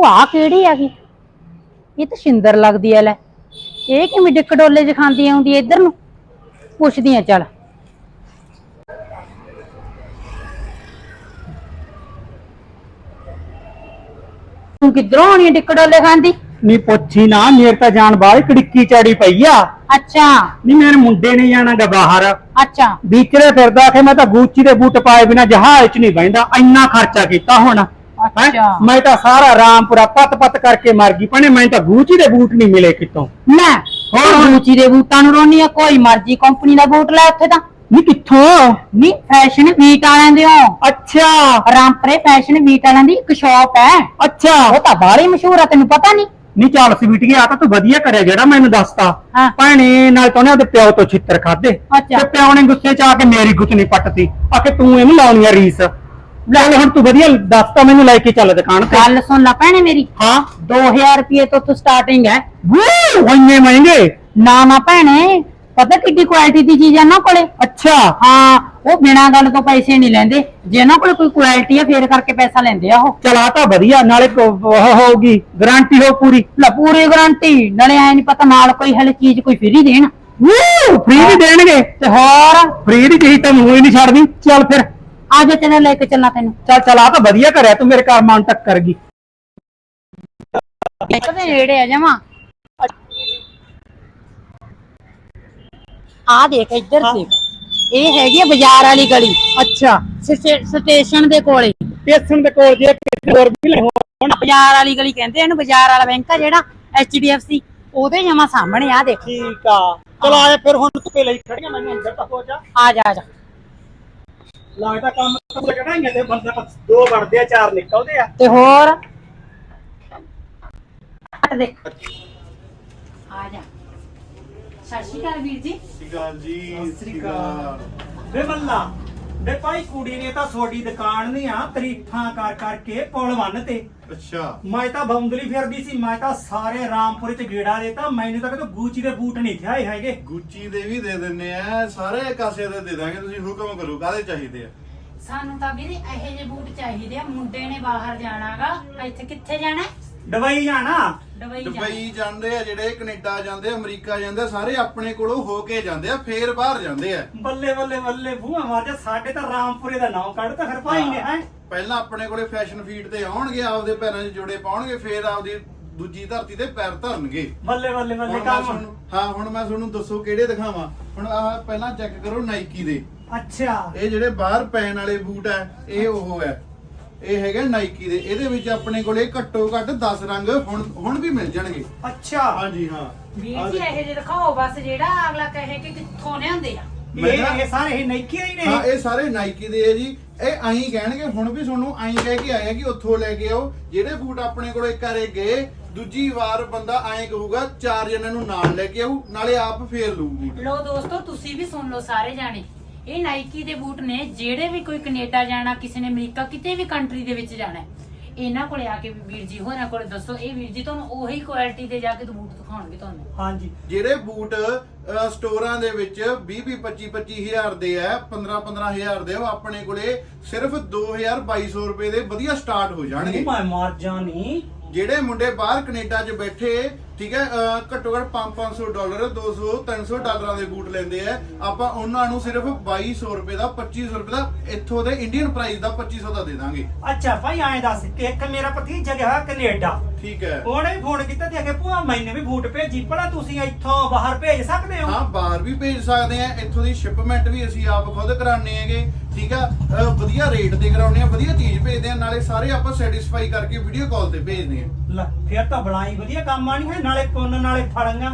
ਆ ਕਿਹੜੀ ਆ ਗਈ ਇਹ ਤਾਂ ਸਿੰਦਰ ਲੱਗਦੀ ਐ ਲੈ। ਇਹ ਕਿਵੇਂ ਡਿੱਕ ਡੋਲੇ ਚ ਖਾਂਦੀ ਆਉਂਦੀ ਐ ਇੱਧਰ ਨੂੰ? ਪੁੱਛਦੀ ਆ ਚੱਲ। ਤੂੰ ਕਿੱਧਰੋਂ ਆਉਣੀ ਐ ਡਿੱਕ ਡੋਲੇ ਖਾਂਦੀ? ਨਹੀਂ ਪੁੱਛੀ ਨਾ ਮੇਰੇ ਤਾਂ ਜਾਨ ਬਾਹਰ ਕੜਿੱਕੀ ਚੜੀ ਪਈ ਆ। ਅੱਛਾ। ਨਹੀਂ ਮੇਰੇ ਮੁੰਡੇ ਨੇ ਜਾਣਾਗਾ ਬਾਹਰ। ਅੱਛਾ। ਵਿਚਰੇ ਫਿਰਦਾ ਕਿ ਮੈਂ ਤਾਂ ਗੂਚੀ ਦੇ ਬੂਟ ਪਾਏ ਬਿਨਾ ਜਹਾਜ਼ 'ਚ ਨਹੀਂ ਬੈਂਦਾ ਇੰਨਾ ਖਰਚਾ ਕੀਤਾ ਹੁਣ। ਹੈਂ? ਅੱਛਾ। ਮੈਂ ਤਾਂ ਸਾਰਾ ਰਾਮਪੁਰਾ ਪੱਤ ਪੱਤ ਕਰਕੇ ਮਰ ਗਈ ਭਣੇ ਮੈਂ ਤਾਂ ਗੂਚੀ ਦੇ ਬੂਟ ਨਹੀਂ ਮਿਲੇ ਕਿਤੋਂ। ਲੈ ਹੋਰ ਰੂਚੀ ਦੇ ਬੂਟਾਂ ਨੂੰ ਰੋਣੀ ਆ ਕੋਈ ਮਰਜ਼ੀ ਕੰਪਨੀ ਦਾ ਬੂਟ ਲੈ ਉੱਥੇ ਤਾਂ। ਨਹੀਂ ਕਿੱਥੋਂ? ਨਹੀਂ ਫੈਸ਼ਨ ਵੀਟ ਵਾਲਿਆਂ ਦੇ ਹੋ। ਅੱਛਾ। ਰਾਮਪਰੇ ਫੈਸ਼ਨ ਵੀਟ ਵਾਲਿਆਂ ਦੀ ਇੱਕ ਸ਼ਾਪ ਹੈ। ਅੱਛਾ। ਉਹ ਤਾਂ ਬਾਹਲੀ ਮਸ਼ਹੂਰ ਆ ਤੈਨੂੰ ਪਤਾ ਨਹੀਂ? ਨਹੀਂ ਚੱਲ ਸਵੀਟੀਏ ਆ ਤਾਂ ਤੂੰ ਵਧੀਆ ਕਰਿਆ ਜਿਹੜਾ ਮੈਨੂੰ ਦੱਸਤਾ। ਭੈਣੇ ਨਾਲ ਤਾਂ ਉਹਨੇ ਉਹਦੇ ਪਿਓ ਤੋਂ ਛਿੱਤਰ ਖਾਦੇ ਅੱਛਾ। ਤੇ ਪਿਓ ਨੇ ਗੁੱਸੇ 'ਚ ਆ ਕੇ ਮੇਰੀ ਗੁੱਤ ਨਹੀਂ ਪੱਟਤੀ। ਆ ਕਿ ਤੂੰ ਇਹਨੂੰ ਲਾਉਣੀ ਆ ਰੀਸ। ਲੈ ਹੁਣ ਤੂੰ ਵਧੀਆ ਦੱਸਤਾ ਮੈਨੂੰ ਲੈ ਕੇ ਚੱਲ ਦੁਕਾਨ ਤੇ। ਗੱਲ ਸੁਣ ਲੈ ਭੈਣੇ ਮੇਰੀ। ਹਾਂ। 2000 ਰੁਪਏ ਤੋਂ ਤੂੰ ਸਟਾਰਟਿੰਗ ਹੈ। ਵੂ ਇੰਨੇ ਮਹਿੰਗੇ? ਨਾ ਨਾ ਭੈਣੇ ਪਤਾ ਕਿੱਡੀ ਕੁਆਲਿਟੀ ਦੀ ਚੀਜ਼ ਆ ਨਾ ਕੋਲੇ? ਅੱਛਾ। ਹਾਂ ਉਹ ਬਿਨਾਂ ਗੱਲ ਤੋਂ ਪੈਸੇ ਨਹੀਂ ਲੈਂਦੇ। ਜੇ ਉਹਨਾਂ ਕੋਲੇ ਕੋਈ ਕੁਆਲਿਟੀ ਆ ਫੇਰ ਕਰਕੇ ਪੈਸਾ ਲੈਂਦੇ ਆ ਉਹ। ਚਲਾ ਤਾਂ ਵਧੀਆ ਨਾਲੇ ਕੋ- ਉਹ ਹੋਊਗੀ ਗਾਰੰਟੀ ਹੋ ਪੂਰੀ। ਲੈ ਪੂਰੀ ਗਾਰੰਟੀ ਨਾਲੇ ਐ ਨਹੀਂ ਪਤਾ ਨਾਲ ਕੋਈ ਹਲੇ ਚੀਜ਼ ਕੋਈ ਫ੍ਰੀ ਦੇਣ। ਵੂ ਫ੍ਰੀ ਵੀ ਦੇਣਗੇ। ਤੇ ਹੋਰ? ਫ੍ਰੀ ਦੀ ਚੀਜ਼ ਤਾਂ ਮੂੰਹ ਹੀ ਨਹੀਂ ਛੱਡਦੀ। ਚੱਲ ਫਿਰ। ਆ ਜਾ ਤੈਨੂੰ ਲੈ ਕੇ ਚੱਲਾਂ ਤੈਨੂੰ। ਚੱਲ ਚਲਾ ਤਾਂ ਵਧੀਆ ਕਰਿਆ ਤੂੰ ਮੇਰੇ ਘਰ ਮਨ ਤੱਕ ਕਰ ਗਈ। ਇੱਕ ਦੇ ਨੇੜੇ ਆ ਜਾਵਾਂ। ਆ ਦੇਖ ਇੱਧਰ ਦੇਖ। ਇਹ ਹੈਗੀ ਆ ਬਾਜ਼ਾਰ ਵਾਲੀ ਗਲੀ। ਅੱਛਾ। ਸਟੇ- ਸਟੇਸ਼ਨ ਦੇ ਕੋਲੇ। ਸਟੇਸ਼ਨ ਦੇ ਕੋਲ ਜੇ ਕਿਤੇ ਹੋਰ ਵੀ ਲੈ ਹੁਣ। ਬਾਜ਼ਾਰ ਵਾਲੀ ਗਲੀ ਕਹਿੰਦੇ ਆ ਇਹਨੂੰ ਬਾਜ਼ਾਰ ਵਾਲਾ ਬੈਂਕ ਆ ਜਿਹੜਾ HDFC ਉਹਦੇ ਜਮਾ ਸਾਹਮਣੇ ਆ ਦੇਖ। ਠੀਕ ਆ। ਚਲ ਆਇਆ ਫਿਰ ਹੁਣ ਤੂੰ ਲਈ ਖੜੀਆਂ ਮੈਨੂੰ ਅੰਦਰ ਤੱਕ ਹੋ ਜਾ। ਆ ਜਾ ਆ ਜਾ। ਲੱਗਦਾ ਕੰਮ ਤੂੰ ਕਢਾਈਆਂ ਤੇ ਬੰਦੇ ਬਸ ਦੋ ਬਣਦੇ ਆ ਚਾਰ ਨਿਕਲਦੇ ਆ। ਤੇ ਹੋਰ? ਆ ਦੇਖ। ਆ ਜਾ। ਸਤਿ ਸ਼੍ਰੀ ਅਕਾਲ ਵੀਰ ਜੀ। ਸਿਕਾਲ ਜੀ ਸਿਕਾਲ ਵੇ ਬੱਲਾ ਵੇ ਭਾਈ ਕੁੜੀ ਨੇ ਤਾਂ ਤੁਹਾਡੀ ਦੁਕਾਨ ਨਹੀਂ ਆ ਤਰੀਫਾਂ ਕਰ ਕਰਕੇ ਪੁਲ ਬੰਨ ਤੇ। ਅੱਛਾ। ਮੈਂ ਤਾਂ ਬੌਂਦਲੀ ਫਿਰਦੀ ਸੀ ਮੈਂ ਤਾਂ ਸਾਰੇ ਰਾਮਪੁਰ ਚ ਗੇੜਾ ਦੇਤਾ ਮੈਨੂੰ ਤਾਂ ਕਿਤੇ ਗੂਚੀ ਦੇ ਬੂਟ ਨਹੀਂ ਥਿਆਏ ਹੈਗੇ। ਗੁੱਚੀ ਦੇ ਵੀ ਦੇ ਦਿੰਨੇ ਆ ਸਾਰੇ ਕਾਸੇ ਦੇ ਦੇ ਦਾਂਗੇ ਤੁਸੀਂ ਹੁਕਮ ਕਰੋ ਕਾਦੇ ਚਾਹੀਦੇ ਆ? ਸਾਨੂੰ ਤਾਂ ਵੀਰੇ ਇਹੋ ਜਿਹੇ ਬੂਟ ਚਾਹੀਦੇ ਆ ਮੁੰਡੇ ਨੇ ਬਾਹਰ ਜਾਣਾਗਾ ਇੱਥੇ ਕਿੱਥੇ ਜਾਣਾ? ਦਵਾਈ ਜਾਣਾ? ਦੁਬਈ ਜਾਣਾ। ਦੁਬਈ ਜਾਂਦੇ ਆ ਜਿਹੜੇ ਕੈਨੇਡਾ ਜਾਂਦੇ ਆ, ਅਮਰੀਕਾ ਜਾਂਦੇ ਆ, ਸਾਰੇ ਆਪਣੇ ਕੋਲੋਂ ਹੋ ਕੇ ਜਾਂਦੇ ਆ ਫੇਰ ਬਾਹਰ ਜਾਂਦੇ ਆ। ਬੱਲੇ ਬੱਲੇ ਬੱਲੇ ਬੂਹਾ ਮਾਰ ਜਾ ਸਾਡੇ ਤਾਂ ਰਾਮਪੁਰੇ ਦਾ ਨਾਮ ਕੱਢਤਾ ਫਿਰ ਭਾਈ ਨੇ ਹੈ। ਪਹਿਲਾਂ ਆਪਣੇ ਕੋਲੇ ਫੈਸ਼ਨ ਫੀਡ ਤੇ ਆਉਣਗੇ ਆਪਦੇ ਪੈਰਾਂ 'ਚ ਜੋੜੇ ਪਾਉਣਗੇ ਫੇਰ ਆਪਦੀ ਦੂਜੀ ਧਰਤੀ ਤੇ ਪੈਰ ਧਰਨਗੇ। ਬੱਲੇ ਬੱਲੇ ਬੱਲੇ ਹੁਣ ਮੈਂ ਕੰਮ। ਤੁਹਾਨੂੰ ਹਾਂ ਹੁਣ ਮੈਂ ਤੁਹਾਨੂੰ ਦੱਸੋ ਕਿਹੜੇ ਦਿਖਾਵਾਂ। ਹੁਣ ਆਹ ਪਹਿਲਾਂ ਚੈੱਕ ਕਰੋ ਨਾਈਕੀ ਦੇ। ਅੱਛਾ। ਇਹ ਜਿਹੜੇ ਬਾਹਰ ਪੈਣ ਵਾਲੇ ਬੂਟ ਆ ਇਹ ਉਹ ਹੈ ਇਹ ਹੈਗਾ ਨਾਈਕੀ ਦੇ। ਇਹਦੇ ਵਿੱਚ ਆਪਣੇ ਕੋਲੇ ਘੱਟੋ ਘੱਟ 10 ਰੰਗ ਹੁਣ ਹੁਣ ਵੀ ਮਿਲ ਜਾਣਗੇ। ਅੱਛਾ। ਹਾਂਜੀ ਹਾਂ। ਵੀਰ ਜੀ। ਇਹੋ ਜਿਹੇ ਦਿਖਾਓ ਬਸ ਜਿਹੜਾ ਅਗਲਾ ਕਹੇ ਕਿ ਕਿੱਥੋਂ ਲਿਆਂਦੇ ਆ। ਇਹ ਇਹ ਸਾਰੇ ਇਹ ਨਾਈਕੀ ਦੇ ਹੀ ਨੇ ਹਾਂ ਇਹ ਸਾਰੇ ਨਾਈਕੀ ਦੇ ਆ ਜੀ। ਇਹ ਐਂ ਕਹਿਣਗੇ ਹੁਣ ਵੀ ਤੁਹਾਨੂੰ ਐਂ ਕਹਿ ਕੇ ਆਏ ਆ ਕਿ ਉੱਥੋਂ ਲੈ ਕੇ ਆਓ। ਜਿਹੜੇ ਬੂਟ ਆਪਣੇ ਕੋਲੇ ਘਰੇ ਗਏ ਦੂਜੀ ਵਾਰ ਬੰਦਾ ਐਂ ਕਹੂਗਾ ਚਾਰ ਜਣਿਆਂ ਨੂੰ ਨਾਲ ਲੈ ਕੇ ਆਊ ਨਾਲੇ ਆਪ ਫੇਰ ਬੂਟ ਲੋ ਦੋਸਤੋ ਤੁਸੀਂ ਵੀ ਸੁਣ ਲਓ ਸਾਰੇ ਜਾਣੇ। ਇਹ ਨਾਈਕੀ ਦੇ ਬੂਟ ਨੇ ਜਿਹੜੇ ਵੀ ਕੋਈ ਕੈਨੇਡਾ ਜਾਣਾ ਕਿਸੇ ਨੇ ਅਮਰੀਕਾ ਕਿਤੇ ਵੀ ਕੰਟਰੀ ਦੇ ਵਿੱਚ ਜਾਣਾ ਇਹਨਾਂ ਕੋਲੇ ਆ ਕੇ ਵੀ ਵੀਰ ਜੀ ਹੋਰਾਂ ਕੋਲੇ ਦੱਸੋ ਇਹ ਵੀਰ ਜੀ ਤੁਹਾਨੂੰ ਉਹੀ ਕੁਆਲਿਟੀ ਦੇ ਜਾ ਕੇ ਬੂਟ ਦਿਖਾਉਣਗੇ ਤੁਹਾਨੂੰ। ਹਾਂਜੀ। ਜਿਹੜੇ ਬੂਟ ਸਟੋਰਾਂ ਦੇ ਵਿੱਚ 20 20 25 25 ਹਜ਼ਾਰ ਦੇ ਆ 15 15 ਹਜ਼ਾਰ ਦੇ ਆ, ਉਹ ਆਪਣੇ ਕੋਲੇ ਸਿਰਫ 2000 2200 ਰੁਪਏ ਦੇ ਵਧੀਆ ਸਟਾਰਟ ਹੋ ਜਾਣਗੇ। ਮੈਂ ਮਾਰ ਜਾਣੀ ਜਿਹੜੇ ਮੁੰਡੇ ਬਾਹਰ ਕੈਨੇਡਾ 'ਚ ਬੈਠੇ ਠੀਕ ਹੈ ਘੱਟੋ ਘੱਟ 5-500 ਡਾਲਰ 200 300 ਡਾਲਰਾਂ ਦੇ ਬੂਟ ਲੈਂਦੇ ਆ। ਆਪਾਂ ਉਹਨਾਂ ਨੂੰ ਸਿਰਫ 2200 ਰੁਪਏ ਦਾ 2500 ਰੁਪਏ ਦਾ ਇੱਥੋਂ ਦੇ ਇੰਡੀਅਨ ਪ੍ਰਾਈਸ ਦਾ 2500 ਦਾ ਦੇ ਦਾਂਗੇ। ਅੱਛਾ ਭਾਈ ਐਂ ਦੱਸ ਇੱਕ ਮੇਰਾ ਭਤੀਜਾ ਗਿਆ ਕੈਨੇਡਾ। ਠੀਕ ਹੈ। ਉਹਨੇ ਫੋਨ ਕੀਤਾ ਤੇ ਅਗੇ ਭੂਆ ਮੈਨੇ ਵੀ ਬੂਟ ਭੇਜੀ ਭਲਾ ਤੁਸੀਂ ਇੱਥੋਂ ਬਾਹਰ ਭੇਜ ਸਕਦੇ ਹੋ? ਹਾਂ ਬਾਹਰ ਵੀ ਭੇਜ ਸਕਦੇ ਆ। ਇੱਥੋਂ ਦੀ ਸ਼ਿਪਮੈਂਟ ਵੀ ਅਸੀਂ ਆਪ ਖੁਦ ਕਰਾਉਂਦੇ ਹੈਗੇ। ਠੀਕ ਆ ਵਧੀਆ ਰੇਟ ਤੇ ਕਰਾਉਂਦੇ ਆ ਵਧੀਆ ਚੀਜ਼ ਭੇਜਦੇ ਆ ਨਾਲੇ ਸਾਰੇ ਆਪਾਂ ਸੈਟੀਸਫਾਈ ਕਰਕੇ ਵੀਡੀਓ ਕਾਲ ਤੇ ਭੇਜਦੇ ਆ। ਲੈ ਫਿਰ ਤਾਂ ਬੜਾਈ ਵਧੀਆ ਕੰਮ ਆਣੀ ਹੈ ਨਾਲੇ ਪੁੰਨ ਨਾਲੇ ਫੜੀਆਂ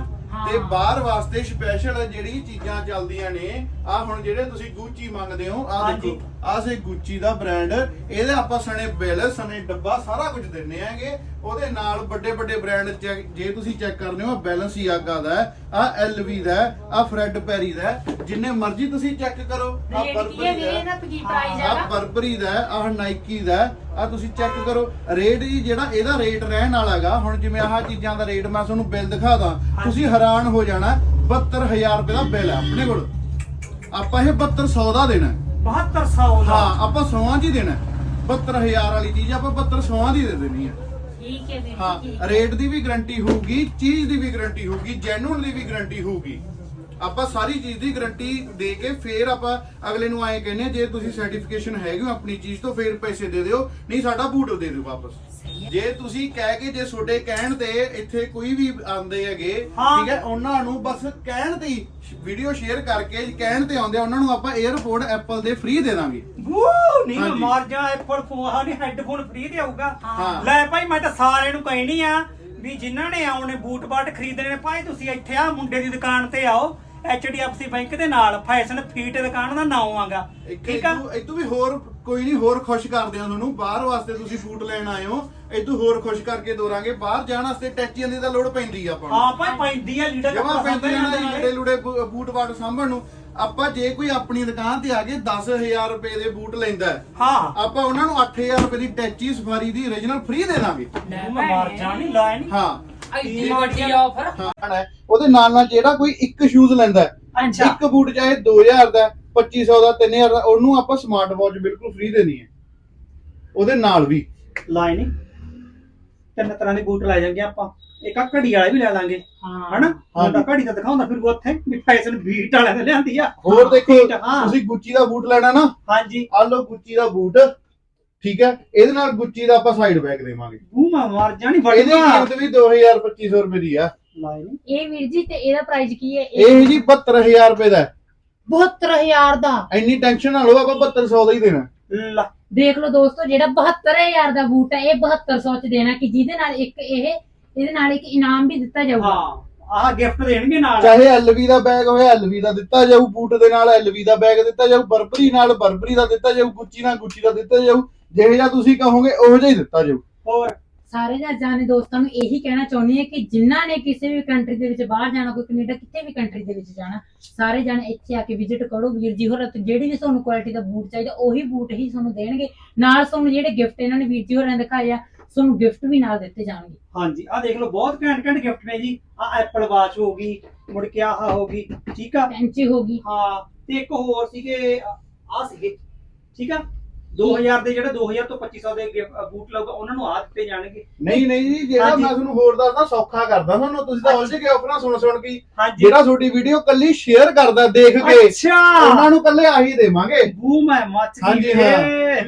ਤੇ ਬਾਹਰ ਵਾਸਤੇ ਸਪੈਸ਼ਲ ਜਿਹੜੀ ਚੀਜ਼ਾਂ ਚੱਲਦੀਆਂ ਨੇ ਆ ਹੁਣ ਜਿਹੜੇ ਤੁਸੀਂ ਗੁੱਚੀ ਮੰਗਦੇ ਹੋ ਆ ਹਾਂਜੀ। ਦੇਖੋ ਆ ਸੇ ਗੁੱਚੀ ਦਾ ਬ੍ਰਾਂਡ ਇਹਦੇ ਆਪਾਂ ਸਣੇ ਬਿੱਲ ਸਣੇ ਡੱਬਾ ਸਾਰਾ ਕੁਝ ਦਿੰਨੇ ਆਂਗੇ ਉਹਦੇ ਨਾਲ ਵੱਡੇ ਵੱਡੇ ਬ੍ਰਾਂਡ ਜੇ ਤੁਸੀਂ ਚੈੱਕ ਕਰਨੇ ਹੋ ਬੈਲੈਂਸੀਆਗਾ ਦਾ ਆ ਐਲਵੀ ਦਾ ਆ ਫਰੈਡ ਪੈਰੀ ਦਾ। ਜਿੰਨੇ ਮਰਜ਼ੀ ਤੁਸੀਂ ਚੈੱਕ ਕਰੋ ਆ ਕੀ ਪ੍ਰਾਈਸ ਆ ਬਰਬਰੀ ਦਾ ਆ ਨਾਈਕੀ ਦਾ ਆ ਤੁਸੀਂ ਚੈੱਕ ਕਰੋ। ਰੇਟ ਜੀ ਜਿਹੜਾ ਇਹਦਾ ਰੇਟ ਰਹਿਣ ਵਾਲਾਗਾ ਹੁਣ ਜਿਵੇਂ ਆਹ ਚੀਜ਼ਾਂ ਦਾ ਰੇਟ ਮੈਂ ਤੁਹਾਨੂੰ ਬਿੱਲ ਦਿਖਾ ਦਾਂ ਤੁਸੀਂ ਹੈਰਾਨ ਹੋ ਜਾਣਾ 72000 ਰੁਪਏ ਦਾ ਬਿੱਲ ਹੈ ਆਪਣੇ ਕੋਲ। ਆਪਾਂ ਇਹ 7200 ਦਾ ਦੇਣਾ ਹੈ। 7200 ਦਾ? ਹਾਂ ਆਪਾਂ 100 ਚ ਹੀ ਦੇਣਾ ਹੈ। 72000 ਵਾਲੀ ਚੀਜ਼ ਆਪਾਂ 7200 ਦੀ ਦੇ ਦੇਣੀ ਹੈ। ਠੀਕ ਹੈ ਵੀਰ ਹਾਂ ਜੀ ਠੀਕ ਹੈ। ਰੇਟ ਦੀ ਵੀ ਗਾਰੰਟੀ ਹੋਊਗੀ ਚੀਜ਼ ਦੀ ਵੀ ਗਾਰੰਟੀ ਹੋਊਗੀ ਜੈਨੂਇਨ ਦੀ ਵੀ ਗਾਰੰਟੀ ਹੋਊਗੀ ਆਪਾਂ ਸਾਰੀ ਚੀਜ਼ ਦੀ ਗਾਰੰਟੀ ਦੇ ਕੇ ਫੇਰ ਆਪਾਂ ਅਗਲੇ ਨੂੰ ਆਏ ਕਹਿੰਦੇ ਜੇ ਤੁਸੀਂ ਸਰਟੀਫਿਕੇਸ਼ਨ ਹੈਗੇ ਹੋ ਆਪਣੀ ਚੀਜ਼ ਤੋਂ ਫੇਰ ਪੈਸੇ ਦੇ ਦਿਓ ਨਹੀਂ ਸਾਡਾ ਬੂਟ ਦੇ ਦਿਓ ਵਾਪਸ। ਜੇ ਤੁਸੀਂ ਕਹਿ ਕੇ ਜੇ ਤੁਹਾਡੇ ਕਹਿਣ ਤੇ ਇੱਥੇ ਕੋਈ ਵੀ ਆਉਂਦੇ ਹੈਗੇ। ਠੀਕ ਹੈ ਉਹਨਾਂ ਨੂੰ ਬਸ ਕਹਿਣ ਤੇ ਵੀਡੀਓ ਸ਼ੇਅਰ ਕਰਕੇ ਕਹਿਣ ਤੇ ਆਉਂਦੇ ਉਹਨਾਂ ਨੂੰ ਆਪਾਂ 에어ਪੋਰਟ ਐਪਲ ਦੇ ਫ੍ਰੀ ਦੇ ਦਾਂਗੇ ਵੂ ਨਹੀਂ ਮੈਂ। ਮਾਰ ਜਾ ਐਪਲ ਫੋਨ ਹਾਂ ਨਹੀਂ ਹੈੱਡਫੋਨ ਫ੍ਰੀ ਤੇ ਆਊਗਾ। ਲੈ ਭਾਈ ਮੈਂ ਤਾਂ ਸਾਰਿਆਂ ਨੂੰ ਕਹਿਣੀ ਆ ਵੀ ਜਿਨ੍ਹਾਂ ਨੇ ਆਉਣੇ ਬੂਟ ਬਾਟ ਖਰੀਦਣੇ ਨੇ ਭਾਈ ਤੁਸੀਂ ਇੱਥੇ ਆ ਮੁੰਡੇ ਦੀ ਦੁਕਾਨ ਤੇ ਆਓ HDFC ਬੈਂਕ ਦੇ ਨਾਲ ਫੈਸ਼ਨ ਫੀਟ ਦੁਕਾਨ ਦਾ ਨਾਮ ਆਗਾ ਠੀਕ ਆ ਇਦੋਂ ਵੀ ਹੋਰ ਕੋਈ ਨਹੀਂ ਹੋਰ ਖੁਸ਼ ਕਰਦੇ ਆ ਤੁਹਾਨੂੰ ਬਾਹਰ ਵਾਸਤੇ ਤੁਸੀਂ ਬੂਟ ਲੈਣ ਆਏ ਹੋ ਇਦੋਂ ਹੋਰ ਖੁਸ਼ ਕਰਕੇ ਦੋਰਾਂਗੇ। ਬਾਹਰ ਜਾਣ ਵਾਸਤੇ ਟੈਚੀਆਂ ਦੀ ਤਾਂ ਲੋੜ ਪੈਂਦੀ ਆ ਆਪਾਂ ਨੂੰ। ਹਾਂ ਭਾਈ ਪੈਂਦੀ ਆ ਲੀਡਰ ਜਮਾ ਪੈਂਦੀ ਆ ਲੀੜੇ ਲੂੜੇ ਬੂਟ ਬਾਟ ਸਾਂਭਣ ਨੂੰ। ਆਪਾਂ ਜੇ ਕੋਈ ਆਪਣੀ ਦੁਕਾਨ ਤੇ ਆ ਕੇ 10000 ਰੁਪਏ ਦੇ ਬੂਟ ਲੈਂਦਾ ਹੈ, ਆਪਾਂ ਉਹਨਾਂ ਨੂੰ 8000 ਰੁਪਏ ਦੀ ਟੈਚੀ ਸਫਾਰੀ ਦੀ origignal ਫ੍ਰੀ ਦੇ ਦਾਂਗੇ। ਮੈਂ ਮਾਰ ਜਾਣੀ ਲਾਇ ਨਹੀਂ ਹਾਂ। ਐਡੀ ਵੱਡੀ ਆਫਰ। ਉਹਦੇ ਨਾਲ ਨਾਲ ਜਿਹੜਾ ਕੋਈ ਇੱਕ ਸ਼ੂਜ਼ ਲੈਂਦਾ ਇੱਕ ਬੂਟ ਚਾਹੇ 2000 ਦਾ 2500 ਦਾ 3000 ਦਾ ਉਹਨੂੰ ਆਪਾਂ ਸਮਾਰਟ ਵਾਚ ਬਿਲਕੁਲ ਫ੍ਰੀ ਦੇਣੀ ਹੈ। ਉਹਦੇ ਨਾਲ ਵੀ। ਲਾਇ ਨਹੀਂ ਤਿੰਨ ਤਰ੍ਹਾਂ ਦੇ ਬੂਟ ਲੈ ਜਾਾਂਗੇ ਆਪਾਂ। ਇੱਕ ਆ ਘੜੀ ਵਾਲੇ ਵੀ ਲੈ ਲਾਂਗੇ। ਹਾਂ। ਹਨਾ? ਮੁੰਡਾ ਘੜੀ ਤਾਂ ਦਿਖਾਉਂਦਾ ਫਿਰ ਉਹ ਉੱਥੇ ਵੀ ਫੈਸ਼ਨ ਬੀਟ ਵਾਲਿਆਂ ਨੇ ਲਿਆਂਦੀ ਆ। ਹੋਰ ਦੇਖੋ ਹਾਂ। ਤੁਸੀਂ ਗੁੱਚੀ ਦਾ ਬੂਟ ਲੈਣਾ ਨਾ? ਹਾਂਜੀ। ਆ ਲਓ ਗੁੱਚੀ ਦਾ ਬੂਟ। ਠੀਕ ਹੈ? ਇਹਦੇ ਨਾਲ ਗੁੱਚੀ ਦਾ ਆਪਾਂ ਸਾਈਡ ਬੈਗ ਦੇਵਾਂਗੇ। ਉਹ ਮੈਂ ਮਾਰ ਜਾਣੀ ਇਹਦੀ ਵੱਡਾ ਕੀਮਤ ਵੀ 2000 2500 ਰੁਪਏ ਦੀ ਆ। ਲਾਇ ਨਹੀਂ ਇਹ ਵੀਰ ਜੀ ਤੇ ਇਹਦਾ ਪ੍ਰਾਈਸ ਕੀ ਹੈ? ਇਹ ਜੀ 72000 ਰੁਪਏ ਦਾ ਹੈ। 72000 ਦਾ। ਇੰਨੀ ਟੈਨਸ਼ਨ ਨਾ ਲਓ ਆਪਾਂ 7200 ਦਾ ਹੀ ਦੇਣਾ। ਲਾ। ਦੇਖ ਲਓ ਦੋਸਤੋ ਜਿਹੜਾ 72000 ਦਾ ਬੂਟ ਹੈ ਇਹ 7200 ਚ ਦੇਣਾ ਕਿ ਜਿਹਦੇ ਨਾਲ ਇੱਕ ਇਹ ਇਹਦੇ ਨਾਲ ਇੱਕ ਇਨਾਮ ਵੀ ਦਿੱਤਾ ਜਾਊਗਾ ਹਾਂ ਆਹ ਗਿਫਟ ਦੇਣਗੇ ਨਾਲ। ਚਾਹੇ ਐਲਵੀ ਦਾ ਬੈਗ ਹੋਵੇ ਐਲਵੀ ਦਾ ਦਿੱਤਾ ਜਾਊ ਬੂਟ ਦੇ ਨਾਲ ਐਲਵੀ ਦਾ ਬੈਗ ਦਿੱਤਾ ਜਾਊ ਬਰਬਰੀ ਨਾਲ ਬਰਬਰੀ ਦਾ ਦਿੱਤਾ ਜਾਊ ਗੁੱਚੀ ਨਾਲ ਗੁੱਚੀ ਦਾ ਦਿੱਤਾ ਜਾਊ ਜਿਹੋ ਜਿਹਾ ਤੁਸੀਂ ਕਹੋਗੇ ਉਹੋ ਜਿਹਾ ਹੀ ਦਿੱਤਾ ਜਾਊ। ਹੋਰ? ਸਾਰੇ ਜੱਜਾਂ ਨੇ ਦੋਸਤਾਂ ਨੂੰ ਇਹੀ ਕਹਿਣਾ ਚਾਹੁੰਦੀ ਹੈ ਕਿ ਜਿਨ੍ਹਾਂ ਨੇ ਕਿਸੇ ਵੀ ਕੰਟਰੀ ਦੇ ਵਿੱਚ ਬਾਹਰ ਜਾਣਾ ਕੋਈ ਕੈਨੇਡਾ ਕਿਤੇ ਵੀ ਕੰਟਰੀ ਦੇ ਵਿੱਚ ਜਾਣਾ ਸਾਰੇ ਜਣੇ ਇੱਥੇ ਆ ਕੇ ਵਿਜ਼ਿਟ ਕਰੋ। ਵੀਰ ਜੀ ਹੋਰਾਂ ਤੋਂ ਜਿਹੜੀ ਵੀ ਤੁਹਾਨੂੰ ਕੁਆਲਿਟੀ ਦਾ ਬੂਟ ਚਾਹੀਦਾ ਉਹੀ ਬੂਟ ਹੀ ਤੁਹਾਨੂੰ ਦੇਣਗੇ। ਨਾਲ ਤੁਹਾਨੂੰ ਜਿਹੜੇ ਗਿਫਟ ਇਹਨਾਂ ਨੇ ਵੀਰ ਜੀ ਹੋਰਾਂ ਨੇ ਦਿਖਾਏ ਆ ਤੁਹਾਨੂੰ ਗਿਫਟ ਵੀ ਨਾਲ ਦਿੱਤੇ ਜਾਣਗੇ। ਹਾਂਜੀ ਆਹ ਦੇਖ ਲਓ ਬਹੁਤ ਘੈਂਟ ਘੈਂਟ ਗਿਫਟ ਨੇ ਜੀ। ਆ ਐਪਲ ਵਾਚ ਹੋ ਗਈ ਮੁੜ ਕੇ ਆਹ ਹੋ ਗਈ ਠੀਕ ਆ? ਕੈਂਚੀ ਹੋ ਗਈ। ਹਾਂ ਤੇ ਇੱਕ ਹੋਰ ਸੀਗੇ ਆ ਸੀਗੇ ਠੀਕ ਆ? 2000 ਦੇ ਜਿਹੜਾ 2000 ਤੋਂ 2500 ਦੇ ਬੂਟ ਲਊਗਾ ਉਹਨਾਂ ਨੂੰ ਆ ਦਿੱਤੇ ਜਾਣਗੇ। ਨਹੀਂ ਨਹੀਂ ਜੀ ਜਿਹੜਾ ਹਾਂਜੀ। ਮੈਂ ਤੁਹਾਨੂੰ ਹੋਰ ਦੱਸਦਾ ਸੌਖਾ ਕਰਦਾ ਤੁਹਾਨੂੰ ਤੁਸੀਂ ਤਾਂ ਉਲਝ ਗਏ ਆਪਣਾ ਸੁਣ ਸੁਣ ਕੇ ਹੀ। ਹਾਂਜੀ। ਜਿਹੜਾ ਤੁਹਾਡੀ ਵੀਡੀਓ ਕੱਲੀ ਸ਼ੇਅਰ ਕਰਦਾ ਦੇਖ ਕੇ ਅੱਛਾ। ਉਹਨਾਂ ਨੂੰ ਕੱਲੇ ਆਹੀ ਦੇਵਾਂਗੇ। ਬੂਮ ਹੈ ਮੱਚ ਗਈ ਹਾਂਜੀ, ਏ।